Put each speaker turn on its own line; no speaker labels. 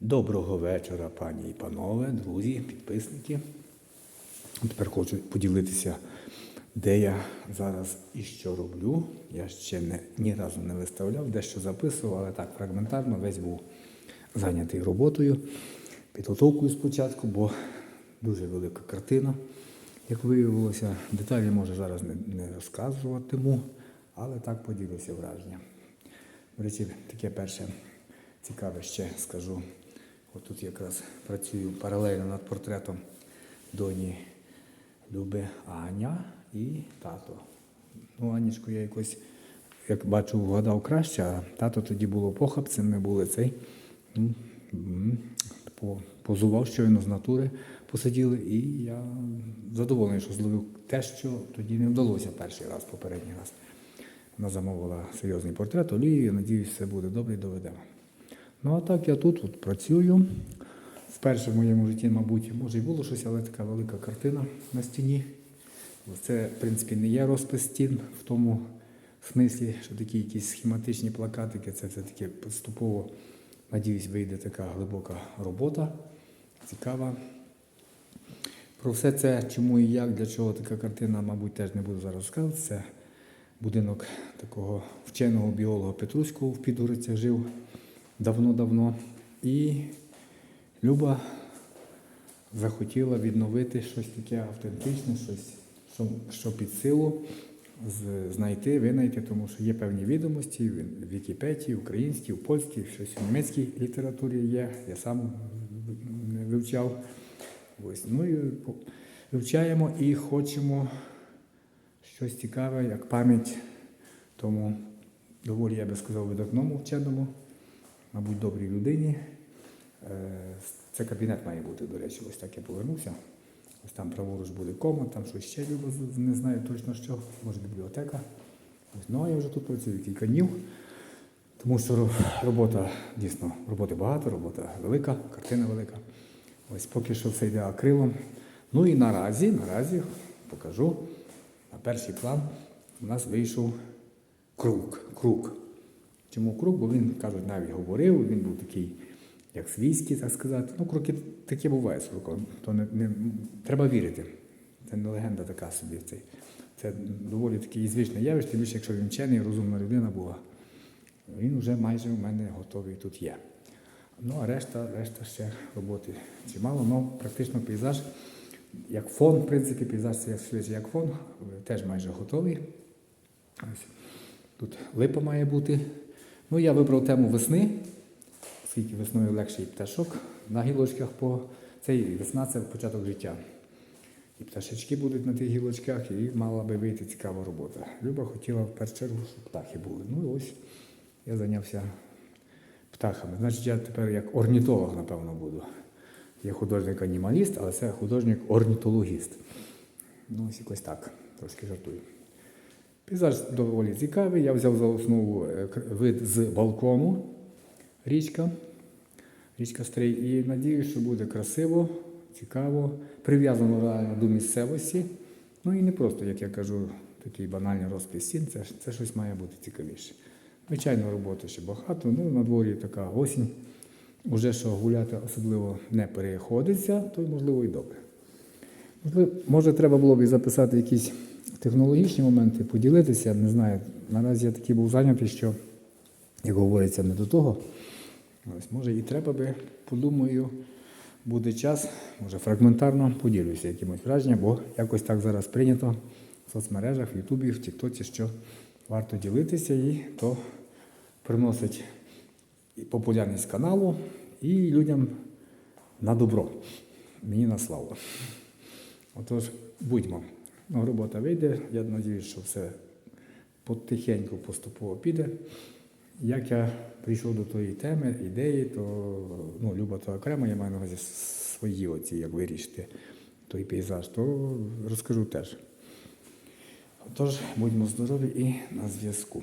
Доброго вечора, пані і панове, друзі, підписники. Тепер хочу поділитися, де я зараз і що роблю. Я ще не, ні разу не виставляв, дещо записував, але так фрагментарно весь був зайнятий роботою, підготовкою спочатку, бо дуже велика картина, як виявилося. Деталі може зараз не, не розказуватиму, але так поділюся враженням. До речі, таке перше цікаве ще скажу. От тут якраз працюю паралельно над портретом доні Люби Аня і тато. Ну, Анічку я якось, як бачу, вгадав краще, а тато тоді було похабцем, ми були цей. ну, Позував щойно з натури, посиділи, і я задоволений, що зловив те, що тоді не вдалося перший раз, попередній раз. Вона замовила серйозний портрет, олію, надіюсь, все буде добре і доведемо. Ну а так я тут от працюю. Вперше в моєму житті, мабуть, може і було щось, але така велика картина на стіні. Це, в принципі, не є розпис стін в тому смислі, що такі якісь схематичні плакатики, це все-таки поступово, надіюсь, вийде така глибока робота, цікава. Про все це, чому і як, для чого така картина, мабуть, теж не буду зараз розказувати. Це будинок такого вченого біолога Петруського в Підгорицях жив давно-давно. І Люба захотіла відновити щось таке автентичне, щось, що, що під силу знайти, винайти, тому що є певні відомості в Вікіпедії, українській, в польській, щось в німецькій літературі є. Я сам вивчав. Ось. Ну і вивчаємо і хочемо щось цікаве, як пам'ять тому доволі, я би сказав, видатному вченому, мабуть, добрій людині. Е, Це кабінет має бути, до речі, ось так я повернувся. Ось там праворуч буде комод, там щось ще не знаю точно що, може бібліотека. Ну а я вже тут працюю кілька днів, тому що робота дійсно, роботи багато, робота велика, картина велика. Ось поки що все йде акрилом. Ну і наразі, наразі покажу, на перший план у нас вийшов круг. круг. Чому круг? Бо він, кажуть, навіть говорив, він був такий, як свійський, так сказати. Ну, кроки такі бувають з круком. То не, не, треба вірити. Це не легенда така собі. Це, це доволі таке звичне явище, тим більше, якщо він вчений, розумна людина була. Він вже майже у мене готовий тут є. Ну, а решта, решта ще роботи чимало, але практично пейзаж, як фон, в принципі, пейзаж це швидше як фон, теж майже готовий. Ось. Тут липа має бути. Ну, я вибрав тему весни, оскільки весною легший пташок на гілочках, по цей весна це початок життя. І пташечки будуть на тих гілочках, і мала би вийти цікава робота. Люба хотіла в першу чергу, щоб птахи були. Ну і ось я зайнявся птахами. Значить, я тепер як орнітолог, напевно, буду. Я художник-анімаліст, але це художник-орнітологіст. Ну, ось якось так, трошки жартую. Пейзаж доволі цікавий. Я взяв за основу е, вид з балкону, річка, річка Стрий. І надіюсь, що буде красиво, цікаво, прив'язано реально до місцевості. Ну і не просто, як я кажу, такий банальний розпис стін, це, це щось має бути цікавіше. Звичайно, роботи ще багато, ну на дворі така осінь. Уже що гуляти особливо не переходиться, то й можливо і добре. Може, треба було б і записати якісь технологічні моменти, поділитися. Не знаю. Наразі я такий був зайнятий, що, як говориться, не до того. Ось, може, і треба би, подумаю, буде час, може, фрагментарно поділюся якимось враженням, бо якось так зараз прийнято в соцмережах, в Ютубі, в Тіктоці, що варто ділитися і то приносить і популярність каналу і людям на добро. Мені на славу. Отож, будьмо. Ну, робота вийде. Я сподіваюся, що все потихеньку, поступово піде. Як я прийшов до тої теми, ідеї, то ну, Люба то окремо, я маю на увазі свої оці, як вирішити той пейзаж, то розкажу теж. Отож, будьмо здорові і на зв'язку.